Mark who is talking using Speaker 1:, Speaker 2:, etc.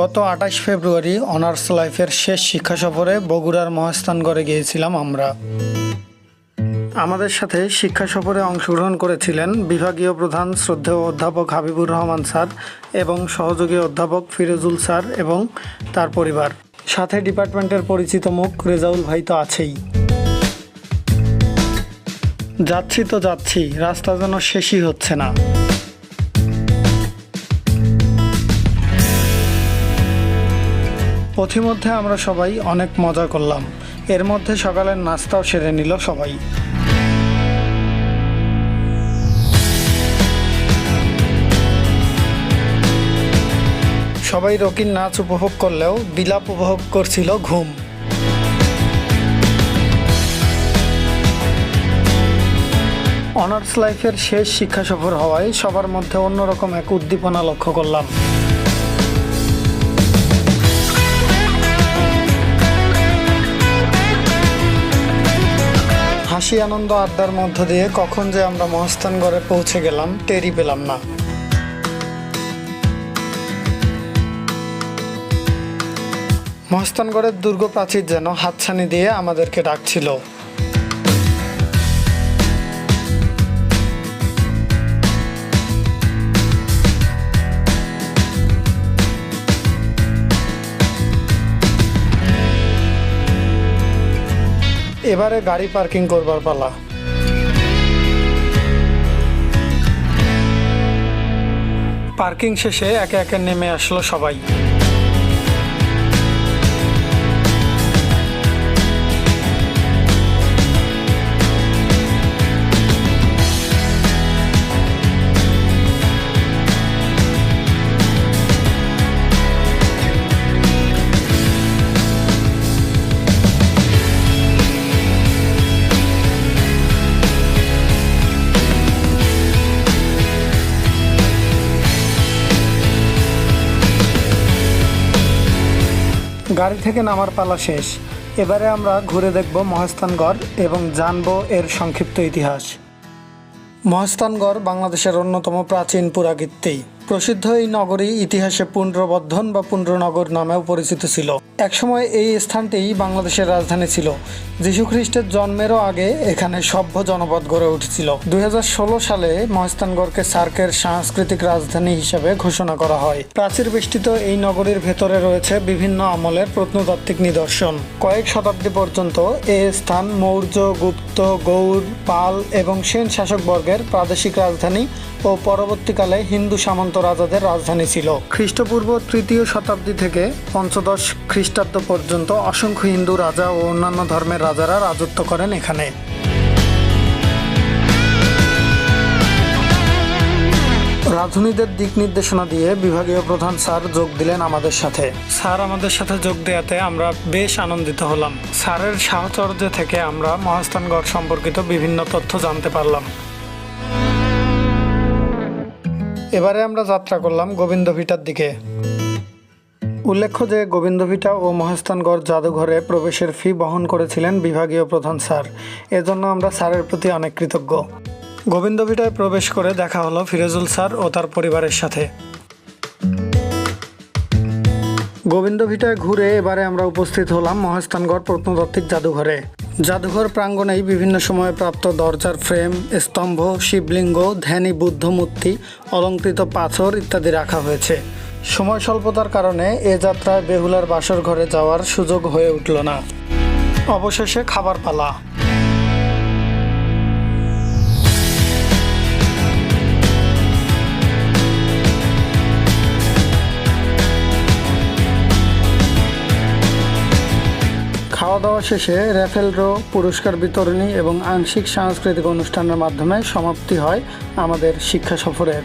Speaker 1: গত আঠাশ ফেব্রুয়ারি অনার্স লাইফের শেষ শিক্ষা সফরে বগুড়ার মহাস্থানগড়ে গিয়েছিলাম আমরা। আমাদের সাথে শিক্ষা সফরে অংশগ্রহণ করেছিলেন বিভাগীয় প্রধান শ্রদ্ধেয় অধ্যাপক হাবিবুর রহমান স্যার এবং সহযোগী অধ্যাপক ফিরোজুল স্যার এবং তার পরিবার। সাথে ডিপার্টমেন্টের পরিচিত মুখ রেজাউল ভাই তো আছেই। যাচ্ছি তো যাচ্ছি, রাস্তা যেন শেষই হচ্ছে না। পথিমধ্যে আমরা সবাই অনেক মজা করলাম। এর মধ্যে সকালের নাস্তাও সেরে নিল সবাই। সবাই রকির নাচ উপভোগ করলেও বিলাপ উপভোগ করছিল ঘুম। অনার্স লাইফের শেষ শিক্ষা সফর হওয়ায় সবার মধ্যে অন্যরকম এক উদ্দীপনা লক্ষ্য করলাম। হাসি আনন্দ আড্ডার মধ্য দিয়ে কখন যে আমরা মহস্থানগড়ে পৌঁছে গেলাম টেরি পেলাম না। মহস্থানগড়ের দুর্গ প্রাচীর যেন হাতছানি দিয়ে আমাদেরকে ডাকছিল। এবারে গাড়ি পার্কিং করবার পালা। পার্কিং শেষে একে একে নেমে আসলো সবাই। গাড়ি থেকে নামার পালা শেষ। এবারে আমরা ঘুরে দেখব মহাস্থানগড় এবং জানব এর সংক্ষিপ্ত ইতিহাস। মহাস্থানগড় বাংলাদেশের অন্যতম প্রাচীন পুরাকীর্তি। প্রসিদ্ধ এই নগরী ইতিহাসে পুণ্ড্রবর্ধন বা পুণ্ড্রনগর নামেও পরিচিত ছিল। একসময় এই স্থানটি বাংলাদেশের রাজধানী ছিল। যীশুখ্রিস্টের জন্মেরও আগে এখানে সভ্য জনপদ গড়ে উঠেছিল। দুই সালে মহাস্থানগড়কে সার্কের সাংস্কৃতিক রাজধানী হিসেবে ঘোষণা করা হয়। প্রাচীর বেষ্টিত এই নগরীর ভেতরে রয়েছে বিভিন্ন আমলের প্রত্নতাত্ত্বিক নিদর্শন। কয়েক শতাব্দী পর্যন্ত এ স্থান মৌর্য, গুপ্ত, গৌড়, পাল এবং সেন শাসকবর্গের প্রাদেশিক রাজধানী ও পরবর্তীকালে হিন্দু সামন্ত রাজাদের রাজধানী ছিল। খ্রিস্টপূর্ব তৃতীয় শতাব্দী থেকে পঞ্চদশ খ্রিস্টাব্দ পর্যন্ত অসংখ্য হিন্দু রাজা ও অন্যান্য ধর্মের রাজারা রাজত্ব করেন এখানে। রাঁধুনিদের দিক নির্দেশনা দিয়ে বিভাগীয় প্রধান স্যার যোগ দিলেন আমাদের সাথে। স্যার আমাদের সাথে যোগ দেওয়াতে আমরা বেশ আনন্দিত হলাম। স্যারের সাহচর্য থেকে আমরা মহাস্থানগড় সম্পর্কিত বিভিন্ন তথ্য জানতে পারলাম। এবারে আমরা যাত্রা করলাম গোবিন্দভিটার দিকে। উল্লেখ্য যে গোবিন্দভিটা ও মহাস্থানগড় জাদুঘরে প্রবেশের ফি বহন করেছিলেন বিভাগীয় প্রধান স্যার। এজন্য আমরা স্যারের প্রতি অনেক কৃতজ্ঞ। গোবিন্দভিটায় প্রবেশ করে দেখা হলো ফিরোজুল স্যার ও তার পরিবারের সাথে। গোবিন্দভিটায় ঘুরে এবারে আমরা উপস্থিত হলাম মহাস্থানগড় প্রত্নতাত্ত্বিক জাদুঘরে। জাদুঘর প্রাঙ্গণেই বিভিন্ন সময়ে প্রাপ্ত দরজার ফ্রেম, স্তম্ভ, শিবলিঙ্গ, ধ্যানী বুদ্ধ মূর্তি, অলঙ্কৃত পাথর ইত্যাদি রাখা হয়েছে। সময় স্বল্পতার কারণে এ যাত্রায় বেহুলার বাসর ঘরে যাওয়ার সুযোগ হয়ে উঠল না। অবশেষে খাবার পালা। খাওয়া দাওয়া শেষে র্যাফেল ড্র পুরস্কার বিতরণী এবং আংশিক সাংস্কৃতিক অনুষ্ঠানের মাধ্যমে সমাপ্তি হয় আমাদের শিক্ষা সফরের।